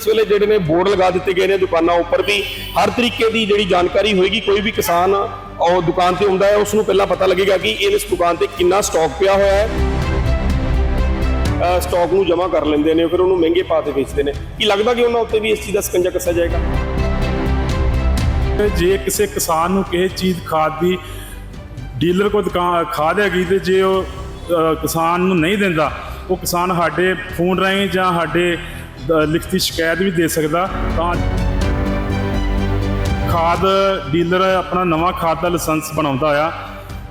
ਇਸ ਵੇਲੇ ਜਿਹੜੇ ਨੇ ਬੋਰਡ ਲਗਾ ਦਿੱਤੇ ਗਏ ਨੇ ਦੁਕਾਨਾਂ ਉੱਪਰ ਵੀ। ਹਰ ਤਰੀਕੇ ਦੀ ਜਿਹੜੀ ਜਾਣਕਾਰੀ ਹੋਏਗੀ, ਕੋਈ ਵੀ ਕਿਸਾਨ ਉਹ ਦੁਕਾਨ ਤੇ ਆਉਂਦਾ ਹੈ, ਉਸ ਨੂੰ ਪਹਿਲਾਂ ਪਤਾ ਲੱਗੇਗਾ ਕਿ ਇਸ ਦੁਕਾਨ ਤੇ ਕਿੰਨਾ ਸਟਾਕ ਪਿਆ ਹੋਇਆ ਹੈ। ਅਹ ਸਟਾਕ ਨੂੰ ਜਮ੍ਹਾਂ ਕਰ ਲੈਂਦੇ ਨੇ, ਫਿਰ ਉਹਨੂੰ ਮਹਿੰਗੇ ਭਾਅ ਤੇ ਵੇਚਦੇ ਨੇ। ਕੀ ਲੱਗਦਾ ਕਿ ਉਹਨਾਂ ਉੱਤੇ ਵੀ ਇਸ ਚੀਜ਼ ਦਾ ਸਕੰਜਾ ਕੱਸਿਆ ਜਾਏਗਾ? ਜੇ ਕਿਸੇ ਕਿਸਾਨ ਨੂੰ ਕਿਸੇ ਚੀਜ਼ ਖਾਦ ਦੀ ਡੀਲਰ ਕੋ ਦੁਕਾਨ ਖਾਦ ਹੈਗੀ ਤੇ ਜੇ ਉਹ ਕਿਸਾਨ ਨੂੰ ਨਹੀਂ ਦਿੰਦਾ, ਉਹ ਕਿਸਾਨ ਸਾਡੇ ਫੋਨ ਰਾਹੀਂ ਜਾਂ ਸਾਡੇ ਲਿਖਤੀ ਸ਼ਿਕਾਇਤ ਵੀ ਦੇ ਸਕਦਾ ਤਾਂ ਖਾਦ ਡੀਲਰ ਆਪਣਾ ਨਵਾਂ ਖਾਦ ਦਾ ਲਾਇਸੈਂਸ ਬਣਾਉਂਦਾ ਆ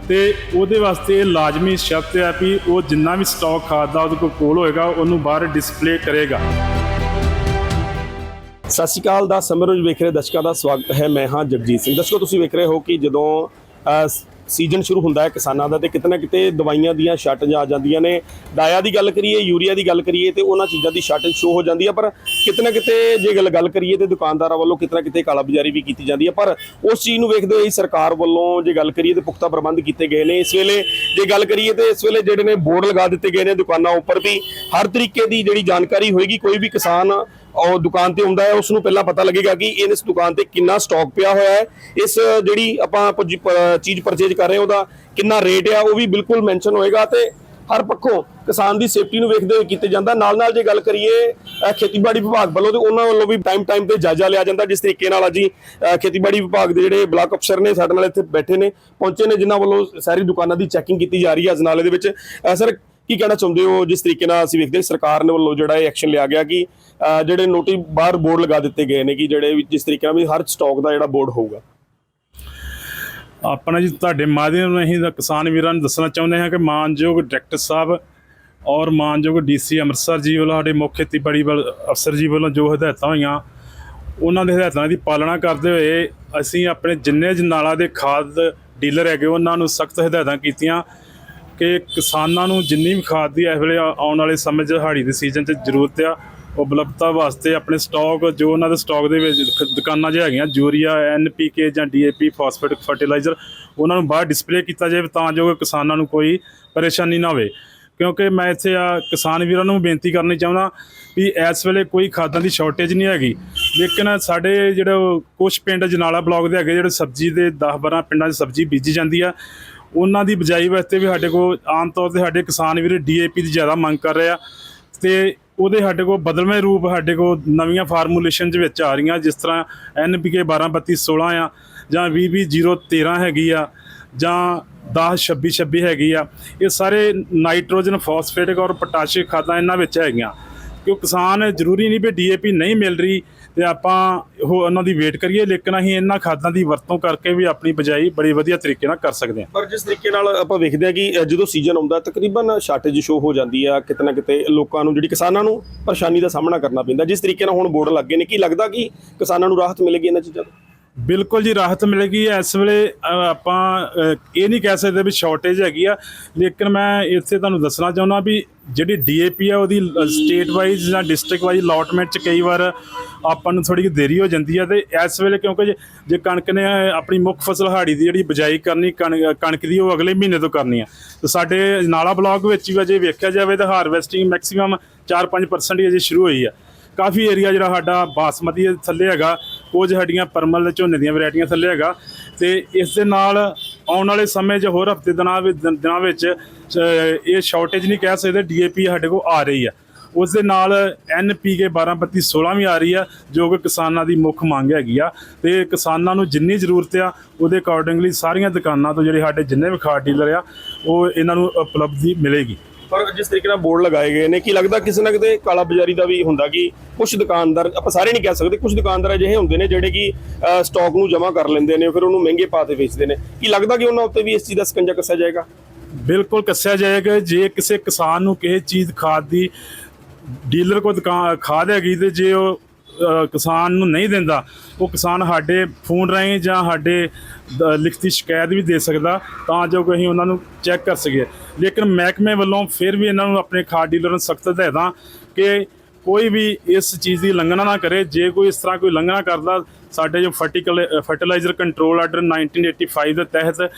ਤੇ ਉਹਦੇ ਵਾਸਤੇ ਲਾਜ਼ਮੀ ਸ਼ਰਤ ਹੈ ਵੀ ਉਹ ਜਿੰਨਾ ਵੀ ਸਟਾਕ ਖਾਦ ਦਾ ਉਹਦੇ ਕੋਲ ਕੋਲ ਹੋਏਗਾ, ਉਹਨੂੰ ਬਾਹਰ ਡਿਸਪਲੇ ਕਰੇਗਾ। ਸਤਿ ਸ਼੍ਰੀ ਅਕਾਲ ਦਾ ਸਮਰੋਜ ਵੇਖ ਰਹੇ ਦਰਸ਼ਕਾਂ ਦਾ ਸਵਾਗਤ ਹੈ। ਮੈਂ ਹਾਂ ਜਗਜੀਤ ਸਿੰਘ। ਦਰਸ਼ਕੋ, ਤੁਸੀਂ ਵੇਖ ਰਹੇ ਹੋ ਕਿ ਜਦੋਂ ਸੀਜ਼ਨ ਸ਼ੁਰੂ ਹੁੰਦਾ ਹੈ ਕਿਸਾਨਾਂ ਦਾ ਤੇ ਕਿਤੇ ਨਾ ਕਿਤੇ ਦਵਾਈਆਂ ਦੀਆਂ ਸ਼ਾਰਟੇਜ ਆ ਜਾਂਦੀਆਂ ਨੇ। ਡਾਇਆ ਦੀ ਗੱਲ ਕਰੀਏ, ਯੂਰੀਆ ਦੀ ਗੱਲ ਕਰੀਏ ਤੇ ਉਹਨਾਂ ਚੀਜ਼ਾਂ ਦੀ ਸ਼ਾਰਟੇਜ ਸ਼ੋ ਹੋ ਜਾਂਦੀ ਹੈ ਪਰ ਕਿਤੇ ਨਾ ਕਿਤੇ ਜੇ ਗੱਲ ਗੱਲ ਕਰੀਏ ਤੇ ਦੁਕਾਨਦਾਰਾਂ ਵੱਲੋਂ ਕਿਤੇ ਨਾ ਕਿਤੇ ਕਾਲਾ ਬਾਜ਼ਾਰੀ ਵੀ ਕੀਤੀ ਜਾਂਦੀ ਹੈ ਪਰ ਉਸ ਚੀਜ਼ ਨੂੰ ਵੇਖਦੇ ਹੋਏ ਸਰਕਾਰ ਵੱਲੋਂ ਜੇ ਗੱਲ ਕਰੀਏ ਤੇ ਪੁਖਤਾ ਪ੍ਰਬੰਧ ਕੀਤੇ ਗਏ ਨੇ। ਇਸ ਵੇਲੇ ਜੇ ਗੱਲ ਕਰੀਏ ਤੇ ਇਸ ਵੇਲੇ ਜਿਹੜੇ ਨੇ ਬੋਰਡ ਲਗਾ ਦਿੱਤੇ ਗਏ ਨੇ ਦੁਕਾਨਾਂ ਉੱਪਰ ਵੀ। ਹਰ ਤਰੀਕੇ ਦੀ ਜਿਹੜੀ ਜਾਣਕਾਰੀ ਹੋਏਗੀ, ਕੋਈ ਵੀ ਕਿਸਾਨ ਉਹ ਦੁਕਾਨ ਤੇ ਆਉਂਦਾ ਹੈ ਉਸ ਨੂੰ ਪਹਿਲਾਂ ਪਤਾ ਲੱਗੇਗਾ ਕਿ ਇਸ ਦੁਕਾਨ ਤੇ ਕਿੰਨਾ ਸਟਾਕ ਪਿਆ ਹੋਇਆ ਹੈ। ਇਸ, ਜਿਹੜੀ ਆਪਾਂ ਚੀਜ਼ ਪਰਚੇਜ ਕਰ ਰਹੇ ਉਹਦਾ ਕਿੰਨਾ ਰੇਟ ਆ, ਉਹ ਵੀ ਬਿਲਕੁਲ ਮੈਂਸ਼ਨ ਹੋਏਗਾ ਤੇ ਹਰ ਪੱਖੋਂ ਕਿਸਾਨ ਦੀ ਸੇਫਟੀ ਨੂੰ ਵੇਖਦੇ ਹੋਏ ਕੀਤੇ ਜਾਂਦਾ। ਨਾਲ ਨਾਲ ਜੇ ਗੱਲ ਕਰੀਏ ਖੇਤੀਬਾੜੀ ਵਿਭਾਗ ਵੱਲੋਂ ਤੇ ਉਹਨਾਂ ਵੱਲੋਂ ਵੀ ਟਾਈਮ ਟਾਈਮ ਤੇ ਜਾਇਜ਼ਾ ਲਿਆ ਜਾਂਦਾ, ਜਿਸ ਤਰੀਕੇ ਨਾਲ ਅੱਜ ਖੇਤੀਬਾੜੀ ਵਿਭਾਗ ਦੇ ਜਿਹੜੇ ਬਲਾਕ ਅਫਸਰ ਨੇ ਸਾਡੇ ਨਾਲ ਇੱਥੇ ਬੈਠੇ ਨੇ, ਪਹੁੰਚੇ ਨੇ, ਜਿਨ੍ਹਾਂ ਵੱਲੋਂ ਸਾਰੀ ਦੁਕਾਨਾਂ ਦੀ ਚੈਕਿੰਗ ਕੀਤੀ ਜਾ ਰਹੀ ਹੈ ਅਜਨਾਲੇ ਦੇ ਵਿੱਚ। ਸਰ ਕੀ ਕਹਿਣਾ ਚਾਹੁੰਦੇ ਹੋ ਜਿਸ ਤਰੀਕੇ ਨਾਲ ਅਸੀਂ ਵੇਖਦੇ ਸਰਕਾਰ ਨੇ ਵੱਲੋਂ ਜਿਹੜਾ ਇਹ ਐਕਸ਼ਨ ਲਿਆ ਗਿਆ ਕਿ ਜਿਹੜੇ ਨੋਟਿਸ ਬਾਹਰ ਬੋਰਡ ਲਗਾ ਦਿੱਤੇ ਗਏ ਨੇ ਕਿ ਜਿਹੜੇ ਵੀ ਜਿਸ ਤਰੀਕੇ ਨਾਲ ਵੀ ਹਰ ਸਟਾਕ ਦਾ ਜਿਹੜਾ ਬੋਰਡ ਹੋਊਗਾ। ਆਪਣਾ ਜੀ ਤੁਹਾਡੇ ਮਾਧਿਅਮ ਰਾਹੀਂ ਕਿਸਾਨ ਵੀਰਾਂ ਨੂੰ ਦੱਸਣਾ ਚਾਹੁੰਦੇ ਹਾਂ ਕਿ ਮਾਨਯੋਗ ਡਾਇਰੈਕਟਰ ਸਾਹਿਬ ਔਰ ਮਾਨਯੋਗ ਡੀਸੀ ਅੰਮ੍ਰਿਤਸਰ ਜੀ ਵੱਲੋਂ ਸਾਡੇ ਮੁੱਖ ਖੇਤੀਬਾੜੀ ਵੱਲ ਅਫਸਰ ਜੀ ਵੱਲੋਂ ਜੋ ਹਦਾਇਤਾਂ ਹੋਈਆਂ, ਉਹਨਾਂ ਦੇ ਹਦਾਇਤਾਂ ਦੀ ਪਾਲਣਾ ਕਰਦੇ ਹੋਏ ਅਸੀਂ ਆਪਣੇ ਜਿੰਨੇ ਜਨਾਲਾ ਦੇ ਖਾਦ ਡੀਲਰ ਹੈਗੇ, ਉਹਨਾਂ ਨੂੰ ਸਖਤ ਹਦਾਇਤਾਂ ਕੀਤੀਆਂ। ਕਿ ਕਿਸਾਨਾਂ ਨੂੰ ਜਿੰਨੀ ਵੀ ਖਾਦ ਦੀ ਇਸ ਵੇਲੇ ਆਉਣ ਵਾਲੇ ਸਮੇਂ 'ਚ ਹਾੜੀ ਦੇ ਸੀਜ਼ਨ 'ਚ ਜ਼ਰੂਰਤ ਆ, ਉਪਲਬਧਤਾ ਵਾਸਤੇ ਆਪਣੇ ਸਟਾਕ ਜੋ ਉਹਨਾਂ ਦੇ ਸਟਾਕ ਦੇ ਵਿੱਚ ਦੁਕਾਨਾਂ 'ਚ ਹੈਗੀਆਂ, ਯੂਰੀਆ ਐਨਪੀਕੇ ਜਾਂ ਡੀਏਪੀ ਫਾਸਫੇਟ ਫਰਟੀਲਾਈਜ਼ਰ ਉਹਨਾਂ ਨੂੰ ਬਾਹਰ ਡਿਸਪਲੇ ਕੀਤਾ ਜਾਵੇ ਤਾਂ ਜੋ ਕਿਸਾਨਾਂ ਨੂੰ ਕੋਈ ਪਰੇਸ਼ਾਨੀ ਨਾ ਹੋਵੇ। ਕਿਉਂਕਿ ਮੈਂ ਇੱਥੇ ਆ ਕਿਸਾਨ ਵੀਰਾਂ ਨੂੰ ਬੇਨਤੀ ਕਰਨੀ ਚਾਹੁੰਦਾ ਵੀ ਇਸ ਵੇਲੇ ਕੋਈ ਖਾਦਾਂ ਦੀ ਸ਼ਾਰਟੇਜ ਨਹੀਂ ਹੈਗੀ। ਲੇਕਿਨ ਸਾਡੇ ਜਿਹੜੇ ਕੁਝ ਪਿੰਡ ਜਨਾਲਾ ਬਲਾਕ ਦੇ ਹੈਗੇ, ਜਿਹੜੇ ਸਬਜ਼ੀ ਦੇ 10 12 ਪਿੰਡਾਂ 'ਚ ਸਬਜ਼ੀ ਬੀਜੀ ਜਾਂਦੀ ਆ ਉਹਨਾਂ ਦੀ ਬਜਾਈ ਵਾਸਤੇ ਵੀ ਸਾਡੇ ਕੋਲ ਆਮ ਤੌਰ ਤੇ ਸਾਡੇ ਕਿਸਾਨ ਵੀਰ ਡੀਏਪੀ ਦੀ ਜ਼ਿਆਦਾ ਮੰਗ ਕਰ ਰਹੇ ਆ ਤੇ ਉਹਦੇ ਸਾਡੇ ਕੋਲ ਬਦਲਵੇਂ ਰੂਪ ਸਾਡੇ ਕੋਲ ਨਵੀਆਂ ਫਾਰਮੂਲੇਸ਼ਨ ਦੇ ਵਿੱਚ ਆ ਰਹੀਆਂ, ਜਿਸ ਤਰ੍ਹਾਂ ਐਨਪੀਕੇ 123216 ਆ, ਜਾਂ 20013 ਹੈਗੀ ਆ, ਜਾਂ 102626 ਹੈਗੀ ਆ, ਇਹ ਸਾਰੇ ਨਾਈਟ੍ਰੋਜਨ ਫਾਸਫੇਟਿਕ ਔਰ ਪੋਟਾਸ਼ਿਕ ਖਾਦਾਂ ਇਹਨਾਂ ਵਿੱਚ ਹੈਗੀਆਂ। ਕਿਉਂ ਕਿਸਾਨ ਜ਼ਰੂਰੀ ਨਹੀਂ ਵੀ ਡੀਏਪੀ ਨਹੀਂ ਮਿਲ ਰਹੀ ਤੇ ਆਪਾਂ ਉਹ ਉਹਨਾਂ ਦੀ ਵੇਟ ਕਰੀਏ, ਲੇਕਿਨ ਅਸੀਂ ਇਹਨਾਂ ਖਾਦਾਂ ਦੀ ਵਰਤੋਂ ਕਰਕੇ ਵੀ ਆਪਣੀ ਬਜਾਈ ਬੜੀ ਵਧੀਆ ਤਰੀਕੇ ਨਾਲ ਕਰ ਸਕਦੇ ਹਾਂ। ਪਰ ਜਿਸ ਤਰੀਕੇ ਨਾਲ ਆਪਾਂ ਵੇਖਦੇ ਹਾਂ ਕਿ ਜਦੋਂ ਸੀਜ਼ਨ ਆਉਂਦਾ, ਤਕਰੀਬਨ ਸ਼ਾਰਟੇਜ ਸ਼ੋ ਹੋ ਜਾਂਦੀ ਆ, ਕਿਤੇ ਨਾ ਕਿਤੇ ਲੋਕਾਂ ਨੂੰ, ਜਿਹੜੀ ਕਿਸਾਨਾਂ ਨੂੰ ਪਰੇਸ਼ਾਨੀ ਦਾ ਸਾਹਮਣਾ ਕਰਨਾ ਪੈਂਦਾ, ਜਿਸ ਤਰੀਕੇ ਨਾਲ ਹੁਣ ਬੋਰਡ ਲੱਗੇ ਨੇ, ਕੀ ਲੱਗਦਾ ਕਿ ਕਿਸਾਨਾਂ ਨੂੰ ਰਾਹਤ ਮਿਲੇਗੀ ਇਹਨਾਂ ਚੀਜ਼ਾਂ ਤੋਂ? ਬਿਲਕੁਲ ਜੀ, ਰਾਹਤ ਮਿਲੇਗੀ। ਇਸ ਵੇਲੇ ਆਪਾਂ ਇਹ ਨਹੀਂ ਕਹਿ ਸਕਦੇ ਵੀ ਸ਼ਾਰਟੇਜ ਹੈਗੀ ਆ, ਲੇਕਿਨ ਮੈਂ ਇੱਥੇ ਤੁਹਾਨੂੰ ਦੱਸਣਾ ਚਾਹੁੰਦਾ ਵੀ ਜਿਹੜੀ ਡੀਏਪੀ ਆ, ਉਹਦੀ ਸਟੇਟ ਵਾਈਜ਼ ਜਾਂ ਡਿਸਟ੍ਰਿਕਟ ਵਾਈਜ਼ ਅਲਾਟਮੈਂਟ ਚ ਕਈ ਵਾਰ ਆਪਾਂ ਨੂੰ ਥੋੜੀ ਜਿਹੀ ਦੇਰੀ ਹੋ ਜਾਂਦੀ ਆ ਤੇ ਇਸ ਵੇਲੇ ਕਿਉਂਕਿ ਜੇ- ਜੇ ਕਣਕ ਨੇ ਆਪਣੀ ਮੁੱਖ ਫਸਲ ਹਾੜੀ ਦੀ ਜਿਹੜੀ ਬਜਾਈ ਕਰਨੀ, ਕਣ- ਕਣਕ ਦੀ, ਉਹ ਅਗਲੇ ਮਹੀਨੇ ਤੋਂ ਕਰਨੀ ਆ। ਤੇ ਸਾਡੇ ਨਾਲਾ ਬਲਾਕ ਵਿੱਚ ਵੀ ਅਜੇ ਵੇਖਿਆ ਜਾਵੇ ਤਾਂ ਹਾਰਵੈਸਟਿੰਗ ਮੈਕਸਿਮਮ 4-5% ਹੀ ਅਜੇ ਸ਼ੁਰੂ ਹੋਈ ਆ। ਕਾਫੀ ਏਰੀਆ ਜਿਹੜਾ ਸਾਡਾ ਬਾਸਮਤੀ ਦੇ ਥੱਲੇ ਹੈਗਾ ਕੁਝ ਸਾਡੀਆਂ ਪਰਮਲ ਦੇ ਝੋਨੇ ਦੀਆਂ ਵੈਰਾਈਟੀਆਂ ਥੱਲੇ ਹੈਗਾ। ਤੇ ਇਸ ਦੇ ਨਾਲ ਆਉਣ ਵਾਲੇ ਸਮੇਂ 'ਚ ਹੋਰ ਹਫ਼ਤੇ ਦਿਨਾਂ ਵਿੱਚ ਦਿਨਾਂ ਵਿੱਚ ਇਹ ਸ਼ਾਰਟੇਜ ਨਹੀਂ ਕਹਿ ਸਕਦੇ ਡੀਏਪੀ ਸਾਡੇ ਕੋਲ ਆ ਰਹੀ ਆ। ਉਸ ਦੇ ਨਾਲ ਐਨਪੀਕੇ 123216 ਵੀ ਆ ਰਹੀ ਆ, ਜੋ ਕਿ ਕਿਸਾਨਾਂ ਦੀ ਮੁੱਖ ਮੰਗ ਹੈਗੀ ਆ। ਤੇ ਕਿਸਾਨਾਂ ਨੂੰ ਜਿੰਨੀ ਜ਼ਰੂਰਤ ਆ, ਉਹਦੇ ਅਕੋਰਡਿੰਗਲੀ ਸਾਰੀਆਂ ਦੁਕਾਨਾਂ ਤੋਂ ਜਿਹੜੇ ਸਾਡੇ ਜਿੰਨੇ ਵੀ ਖਾਦ ਡੀਲਰ ਆ, ਉਹ ਇਹਨਾਂ ਨੂੰ ਉਪਲਬਧੀ ਮਿਲੇਗੀ। ਪਰ ਜਿਸ ਤਰੀਕੇ ਨਾਲ ਬੋਰਡ ਲਗਾਏ ਗਏ ਨੇ ਕੀ ਲੱਗਦਾ ਕਿਸੇ ਨਾ ਕਿਤੇ ਕਾਲਾ ਬਾਜ਼ਾਰੀ ਦਾ ਵੀ ਹੁੰਦਾ ਕਿ ਕੁਝ ਦੁਕਾਨਦਾਰ ਆਪਾਂ ਸਾਰੇ ਨਹੀਂ ਕਹਿ ਸਕਦੇ ਕੁਝ ਦੁਕਾਨਦਾਰ ਅਜਿਹੇ ਹੁੰਦੇ ਨੇ ਜਿਹੜੇ ਕਿ ਅ, ਸਟਾਕ ਨੂੰ ਜਮ੍ਹਾਂ ਕਰ ਲੈਂਦੇ ਨੇ ਫਿਰ ਉਹਨੂੰ ਮਹਿੰਗੇ ਭਾਅ ਤੇ ਵੇਚਦੇ ਨੇ। ਕੀ ਲੱਗਦਾ ਕਿ ਉਹਨਾਂ ਉੱਤੇ ਵੀ ਇਸ ਚੀਜ਼ ਦਾ ਸਕੰਜਾ ਕੱਸਿਆ ਜਾਏਗਾ? ਬਿਲਕੁਲ ਕੱਸਿਆ ਜਾਏਗਾ। ਜੇ ਕਿਸੇ ਕਿਸਾਨ ਨੂੰ ਕਿਸੇ ਚੀਜ਼ ਖਾਦ ਦੀ ਡੀਲਰ ਕੋ ਦੁਕਾਨ ਖਾਦ ਹੈਗੀ ਤੇ ਜੇ ਉਹ ਕਿਸਾਨ ਨੂੰ ਨਹੀਂ ਦਿੰਦਾ, ਉਹ ਕਿਸਾਨ ਸਾਡੇ ਫੋਨ ਰਾਹੀਂ ਜਾਂ ਸਾਡੇ ਲਿਖਤੀ ਸ਼ਿਕਾਇਤ ਵੀ ਦੇ ਸਕਦਾ, ਤਾਂ ਜੋ ਕਿ ਅਸੀਂ ਉਹਨਾਂ ਨੂੰ ਚੈੱਕ ਕਰ ਸਕੀਏ। ਲੇਕਿਨ ਮਹਿਕਮੇ ਵੱਲੋਂ ਫਿਰ ਵੀ ਇਹਨਾਂ ਨੂੰ ਆਪਣੇ ਖਾਦ ਡੀਲਰ ਨੂੰ ਸਖਤ ਹਦਾਇਤਾਂ ਕਿ ਕੋਈ ਵੀ ਇਸ ਚੀਜ਼ ਦੀ ਉਲੰਘਣਾ ਨਾ ਕਰੇ। ਜੇ ਕੋਈ ਇਸ ਤਰ੍ਹਾਂ ਕੋਈ ਉਲੰਘਣਾ ਕਰਦਾ, ਸਾਡੇ ਜੋ ਫਰਟੀਕਲ, ਫਰਟੀਲਾਈਜ਼ਰ ਕੰਟਰੋਲ ਆਰਡਰ 1985 ਦੇ ਤਹਿਤ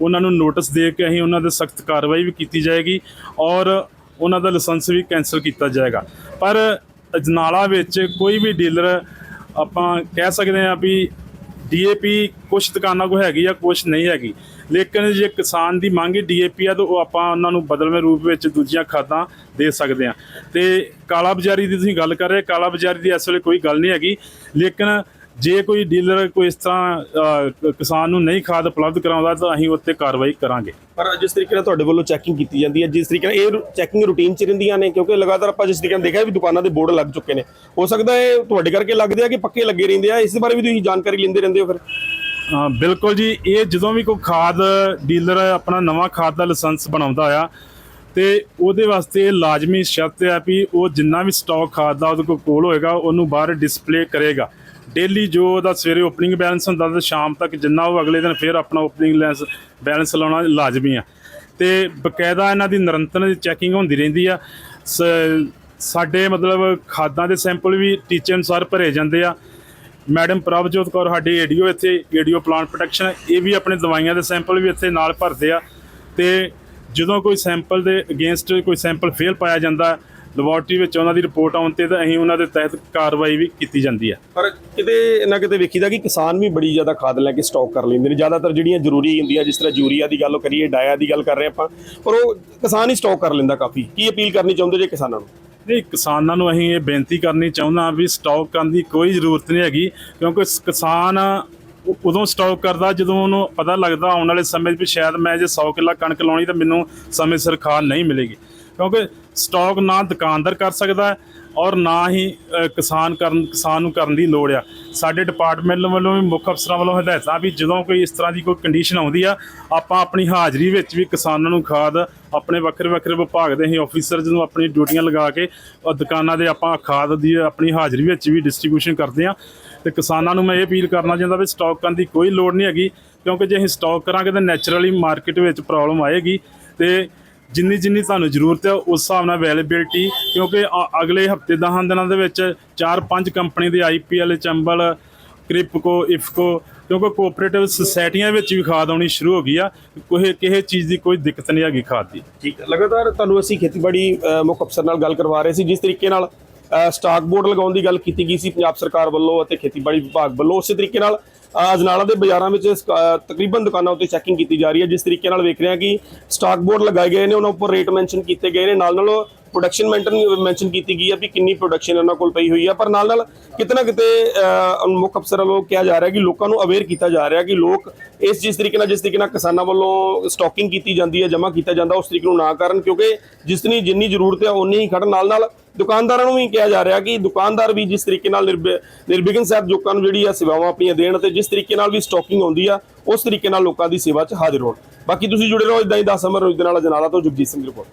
ਉਹਨਾਂ ਨੂੰ ਨੋਟਿਸ ਦੇ ਕੇ ਅਸੀਂ ਉਹਨਾਂ ਦੇ ਸਖਤ ਕਾਰਵਾਈ ਵੀ ਕੀਤੀ ਜਾਏਗੀ ਔਰ ਉਹਨਾਂ ਦਾ ਲਾਇਸੈਂਸ ਵੀ ਕੈਂਸਲ ਕੀਤਾ ਜਾਏਗਾ। ਪਰ ਅਜਨਾਲਾ ਵਿੱਚ ਕੋਈ ਵੀ ਡੀਲਰ ਆਪਾਂ ਕਹਿ ਸਕਦੇ ਹਾਂ ਵੀ ਡੀਏਪੀ ਕੁਝ ਦੁਕਾਨਾਂ ਕੋ ਹੈਗੀ ਆ ਕੁਝ ਨਹੀਂ ਹੈਗੀ। ਲੇਕਿਨ ਜੇ ਕਿਸਾਨ ਦੀ ਮੰਗ ਡੀਏਪੀ ਆ, ਤਾਂ ਉਹ ਆਪਾਂ ਉਹਨਾਂ ਨੂੰ ਬਦਲਵੇਂ ਰੂਪ ਵਿੱਚ ਦੂਜੀਆਂ ਖਾਦਾਂ ਦੇ ਸਕਦੇ ਆ ਤੇ ਕਾਲਾ ਬਾਜ਼ਾਰੀ ਦੀ ਤੁਸੀਂ ਗੱਲ ਕਰ ਰਹੇ ਕਾਲਾ ਬਾਜ਼ਾਰੀ ਦੀ ਇਸ ਵੇਲੇ ਕੋਈ ਗੱਲ ਨਹੀਂ ਹੈਗੀ। ਲੇਕਿਨ ਜੇ ਕੋਈ ਡੀਲਰ ਕੋਈ ਇਸ ਤਰ੍ਹਾਂ ਕਿਸਾਨ ਨੂੰ ਨਹੀਂ ਖਾਦ ਉਪਲਬਧ ਕਰਾਉਂਦਾ ਤਾਂ ਅਸੀਂ ਉੱਤੇ ਕਾਰਵਾਈ ਕਰਾਂਗੇ। ਪਰ ਜਿਸ ਤਰੀਕੇ ਨਾਲ ਤੁਹਾਡੇ ਵੱਲੋਂ ਚੈਕਿੰਗ ਕੀਤੀ ਜਾਂਦੀ ਹੈ ਜਿਸ ਤਰੀਕੇ ਨਾਲ ਇਹ ਚੈਕਿੰਗ ਰੂਟੀਨ ਚ ਰਹਿੰਦੀਆਂ ਨੇ ਕਿਉਂਕਿ ਲਗਾਤਾਰ ਆਪਾਂ ਜਿਸ ਤਰੀਕੇ ਨਾਲ ਦੇਖਿਆ ਵੀ ਦੁਕਾਨਾਂ ਦੇ ਬੋਰਡ ਲੱਗ ਚੁੱਕੇ ਨੇ। ਹੋ ਸਕਦਾ ਹੈ ਤੁਹਾਡੇ ਕਰਕੇ ਲੱਗਦੇ ਆ ਕਿ ਪੱਕੇ ਲੱਗੇ ਰਹਿੰਦੇ ਆ ਇਸ ਬਾਰੇ ਵੀ ਤੁਸੀਂ ਜਾਣਕਾਰੀ ਲੈਂਦੇ ਰਹਿੰਦੇ ਹੋ ਫਿਰ? ਹਾਂ ਬਿਲਕੁਲ ਜੀ ਇਹ ਜਦੋਂ ਵੀ ਕੋਈ ਖਾਦ ਡੀਲਰ ਆਪਣਾ ਨਵਾਂ ਖਾਦ ਦਾ ਲਾਇਸੈਂਸ ਬਣਾਉਂਦਾ ਆ ਤੇ ਉਹਦੇ ਵਾਸਤੇ ਇਹ ਲਾਜ਼ਮੀ ਸ਼ਰਤ ਹੈ ਵੀ ਉਹ ਜਿੰਨਾ ਵੀ ਸਟਾਕ ਖਾਦ ਦਾ ਉਹਦੇ ਕੋਲ ਹੋਏਗਾ ਉਹਨੂੰ ਬਾਹਰ ਡਿਸਪਲੇ ਕਰੇਗਾ। ਡੇਲੀ ਜੋ ਉਹਦਾ ਸਵੇਰੇ ਓਪਨਿੰਗ ਬੈਲੈਂਸ ਹੁੰਦਾ ਤੇ ਸ਼ਾਮ ਤੱਕ ਜਿੰਨਾ ਉਹ ਅਗਲੇ ਦਿਨ ਫਿਰ ਆਪਣਾ ਓਪਨਿੰਗ ਬੈਲੈਂਸ ਬੈਲੈਂਸ ਲਾਉਣਾ ਲਾਜ਼ਮੀ ਆ। ਤੇ ਬਕਾਇਦਾ ਇਹਨਾਂ ਦੀ ਨਿਰੰਤਰ ਚੈਕਿੰਗ ਹੁੰਦੀ ਰਹਿੰਦੀ ਆ। ਸ- ਸਾਡੇ ਮਤਲਬ ਖਾਦਾਂ ਦੇ ਸੈਂਪਲ ਵੀ ਟੀਚੇ ਅਨੁਸਾਰ ਭਰੇ ਜਾਂਦੇ ਆ। ਮੈਡਮ ਪ੍ਰਭਜੋਤ ਕੌਰ ਸਾਡੇ ਏਡੀਓ ਇੱਥੇ ਏਡੀਓ ਪਲਾਂਟ ਪ੍ਰੋਟੈਕਸ਼ਨ ਇਹ ਵੀ ਆਪਣੇ ਦਵਾਈਆਂ ਦੇ ਸੈਂਪਲ ਵੀ ਇੱਥੇ ਨਾਲ ਭਰਦੇ ਆ। ਤੇ ਜਦੋਂ ਕੋਈ ਸੈਂਪਲ ਦੇ ਅਗੇਂਸਟ ਕੋਈ ਸੈਂਪਲ ਫੇਲ ਪਾਇਆ ਜਾਂਦਾ ਲੈਬੋਰਟਰੀ ਵਿੱਚ ਉਹਨਾਂ ਦੀ ਰਿਪੋਰਟ ਆਉਣ ਤੇ ਤਾਂ ਅਸੀਂ ਉਹਨਾਂ ਦੇ ਤਹਿਤ ਕਾਰਵਾਈ ਵੀ ਕੀਤੀ ਜਾਂਦੀ ਹੈ। ਪਰ ਕਿਤੇ ਨਾ ਕਿਤੇ ਵੇਖੀਦਾ ਕਿ ਕਿਸਾਨ ਵੀ ਬੜੀ ਜ਼ਿਆਦਾ ਖਾਦ ਲੈ ਕੇ ਸਟਾਕ ਕਰ ਲੈਂਦੇ ਨੇ। ਜ਼ਿਆਦਾਤਰ ਜਿਹੜੀਆਂ ਜ਼ਰੂਰੀ ਹੁੰਦੀਆਂ ਜਿਸ ਤਰ੍ਹਾਂ ਯੂਰੀਆ ਦੀ ਗੱਲ ਕਰੀਏ ਡਾਇਆ ਦੀ ਗੱਲ ਕਰ ਰਹੇ ਆਪਾਂ ਪਰ ਉਹ ਕਿਸਾਨ ਹੀ ਸਟਾਕ ਕਰ ਲੈਂਦਾ ਕਾਫੀ। ਕੀ ਅਪੀਲ ਕਰਨੀ ਚਾਹੁੰਦੇ ਜੇ ਕਿਸਾਨਾਂ ਨੂੰ? ਨਹੀਂ ਕਿਸਾਨਾਂ ਨੂੰ ਅਸੀਂ ਇਹ ਬੇਨਤੀ ਕਰਨੀ ਚਾਹੁੰਦਾ ਵੀ ਸਟਾਕ ਕਰਨ ਦੀ ਕੋਈ ਜ਼ਰੂਰਤ ਨਹੀਂ ਹੈਗੀ ਕਿਉਂਕਿ ਕਿਸਾਨ ਉਦੋਂ ਸਟਾਕ ਕਰਦਾ ਜਦੋਂ ਉਹਨੂੰ ਪਤਾ ਲੱਗਦਾ ਆਉਣ ਵਾਲੇ ਸਮੇਂ 'ਚ ਵੀ ਸ਼ਾਇਦ ਮੈਂ ਜੇ 100 ਕਿੱਲਾ ਕਣਕ ਲਾਉਣੀ ਤਾਂ ਮੈਨੂੰ ਸਮੇਂ ਸਿਰ ਖਾਦ ਨਹੀਂ ਮਿਲੇਗੀ। ਕਿਉਂਕਿ ਸਟਾਕ ਨਾ ਦੁਕਾਨਦਾਰ ਕਰ ਸਕਦਾ ਔਰ ਨਾ ਹੀ ਕਿਸਾਨ ਕਰਨ, ਕਿਸਾਨ ਨੂੰ ਕਰਨ ਦੀ ਲੋੜ ਆ। ਸਾਡੇ ਡਿਪਾਰਟਮੈਂਟ ਵੱਲੋਂ ਵੀ, ਮੁੱਖ ਅਫਸਰਾਂ ਵੱਲੋਂ ਹਦਾਇਤਾਂ ਵੀ ਜਦੋਂ ਕੋਈ ਇਸ ਤਰ੍ਹਾਂ ਦੀ ਕੋਈ ਕੰਡੀਸ਼ਨ ਆਉਂਦੀ ਆ, ਆਪਾਂ ਆਪਣੀ ਹਾਜ਼ਰੀ ਵਿੱਚ ਵੀ ਕਿਸਾਨਾਂ ਨੂੰ ਖਾਦ, ਆਪਣੇ ਵੱਖਰੇ ਵੱਖਰੇ ਵਿਭਾਗ ਦੇ ਅਸੀਂ ਆਫੀਸਰਸ ਨੂੰ ਆਪਣੀ ਡਿਊਟੀਆਂ ਲਗਾ ਕੇ ਉਹ ਦੁਕਾਨਾਂ ਦੇ ਆਪਾਂ ਖਾਦ ਦੀ ਆਪਣੀ ਹਾਜ਼ਰੀ ਵਿੱਚ ਵੀ ਡਿਸਟ੍ਰੀਬਿਊਸ਼ਨ ਕਰਦੇ ਆ। ਤੇ ਕਿਸਾਨਾਂ ਨੂੰ ਮੈਂ ਇਹ ਅਪੀਲ ਕਰਨਾ ਚਾਹੁੰਦਾ ਵੀ ਸਟਾਕ ਕਰਨ ਦੀ ਕੋਈ ਲੋੜ ਨਹੀਂ ਹੈਗੀ, ਕਿਉਂਕਿ ਜੇ ਅਸੀਂ ਸਟਾਕ ਕਰਾਂਗੇ ਤਾਂ ਨੈਚੁਰਲੀ ਮਾਰਕੀਟ ਵਿੱਚ ਪ੍ਰੋਬਲਮ ਆਏਗੀ। ਤੇ ਜਿੰਨੀ ਜਿੰਨੀ ਤੁਹਾਨੂੰ ਜ਼ਰੂਰਤ ਹੈ ਉਸ ਹਿਸਾਬ ਨਾਲ ਅਵੇਲੇਬਿਲਟੀ ਕਿਉਂਕਿ ਅਗਲੇ ਹਫ਼ਤੇ 10 ਦਿਨਾਂ ਦੇ ਵਿੱਚ 4-5 ਕੰਪਨੀ ਦੇ ਆਈਪੀਐਲ ਚੰਬਲ, ਕ੍ਰਿਪਕੋ, ਇਫਕੋ, ਕਿਉਂਕਿ ਕੋਆਪਰੇਟਿਵ ਸੁਸਾਇਟੀਆਂ ਵਿੱਚ ਵੀ ਖਾਦ ਆਉਣੀ ਸ਼ੁਰੂ ਹੋ ਗਈ ਆ, ਕੋਈ ਕਿਸੇ ਚੀਜ਼ ਦੀ ਕੋਈ ਦਿੱਕਤ ਨਹੀਂ ਹੈਗੀ ਖਾਦ ਦੀ। ਠੀਕ ਲਗਾਤਾਰ ਤੁਹਾਨੂੰ ਅਸੀਂ ਖੇਤੀਬਾੜੀ ਮੁੱਖ ਅਫਸਰ ਨਾਲ ਗੱਲ ਕਰਵਾ ਰਹੇ ਸੀ, ਜਿਸ ਤਰੀਕੇ ਨਾਲ ਸਟਾਕ ਬੋਰਡ ਲਗਾਉਣ ਦੀ ਗੱਲ ਕੀਤੀ ਗਈ ਸੀ ਪੰਜਾਬ ਸਰਕਾਰ ਵੱਲੋਂ ਅਤੇ ਖੇਤੀਬਾੜੀ ਵਿਭਾਗ ਵੱਲੋਂ। ਉਸੇ ਤਰੀਕੇ ਨਾਲ ਅ, ਅਜਨਾਲਾ ਦੇ ਬਾਜ਼ਾਰਾਂ ਵਿੱਚ ਤਕਰੀਬਨ ਦੁਕਾਨਾਂ ਉੱਤੇ ਚੈਕਿੰਗ ਕੀਤੀ ਜਾ ਰਹੀ ਹੈ। ਜਿਸ ਤਰੀਕੇ ਨਾਲ ਵੇਖ ਰਹੇ ਹਾਂ ਕਿ ਸਟਾਕ ਬੋਰਡ ਲਗਾਏ ਗਏ ਨੇ ਉਹਨਾਂ ਉੱਪਰ ਰੇਟ ਮੈਂਸ਼ਨ ਕੀਤੇ ਗਏ ਨੇ। ਨਾਲ ਨਾਲ ਪ੍ਰੋਡਕਸ਼ਨ ਮੈਂਟਨ ਮੈਂਸ਼ਨ ਕੀਤੀ ਗਈ ਹੈ ਵੀ ਕਿੰਨੀ ਪ੍ਰੋਡਕਸ਼ਨ ਉਹਨਾਂ ਕੋਲ ਪਈ ਹੋਈ ਹੈ ਪਰ ਨਾਲ ਨਾਲ ਕਿਤੇ ਨਾ ਕਿਤੇ ਮੁੱਖ ਅਫਸਰ ਵੱਲੋਂ ਕਿਹਾ ਜਾ ਰਿਹਾ ਕਿ ਲੋਕਾਂ ਨੂੰ ਅਵੇਅਰ ਕੀਤਾ ਜਾ ਰਿਹਾ ਕਿ ਲੋਕ ਇਸ ਜਿਸ ਤਰੀਕੇ ਨਾਲ, ਜਿਸ ਤਰੀਕੇ ਨਾਲ ਕਿਸਾਨਾਂ ਵੱਲੋਂ ਸਟਾਕਿੰਗ ਕੀਤੀ ਜਾਂਦੀ ਹੈ ਜਮ੍ਹਾਂ ਕੀਤਾ ਜਾਂਦਾ, ਉਸ ਤਰੀਕੇ ਨੂੰ ਨਾ ਕਰਨ, ਕਿਉਂਕਿ ਜਿਸਨੀ ਜਿੰਨੀ ਜ਼ਰੂਰਤ ਹੈ ਉਨੀ ਹੀ ਖੜਨ ਨਾਲ ਨਾਲ ਦੁਕਾਨਦਾਰਾਂ ਨੂੰ ਵੀ ਕਿਹਾ ਜਾ ਰਿਹਾ ਕਿ ਦੁਕਾਨਦਾਰ ਵੀ ਜਿਸ ਤਰੀਕੇ ਨਾਲ ਨਿਰਭ- ਨਿਰਵਿਘਨ ਸਾਹਿਬ ਲੋਕਾਂ ਨੂੰ ਜਿਹੜੀ ਆ ਸੇਵਾਵਾਂ ਆਪਣੀਆਂ ਦੇਣ ਤੇ ਜਿਸ ਤਰੀਕੇ ਨਾਲ ਵੀ ਸਟਾਕਿੰਗ ਆਉਂਦੀ ਆ, ਉਸ ਤਰੀਕੇ ਨਾਲ ਲੋਕਾਂ ਦੀ ਸੇਵਾ 'ਚ ਹਾਜ਼ਰ ਹੋਣ। ਬਾਕੀ ਤੁਸੀਂ ਜੁੜੇ ਰਹੋ ਇਦਾਂ ਹੀ 10 ਅਮਰ ਰੋਜ਼ ਦੇ ਨਾਲ ਜਨਾਲਾ ਤੋਂ ਜਗਜੀਤ ਸਿੰਘ ਰਿਪੋਰਟ।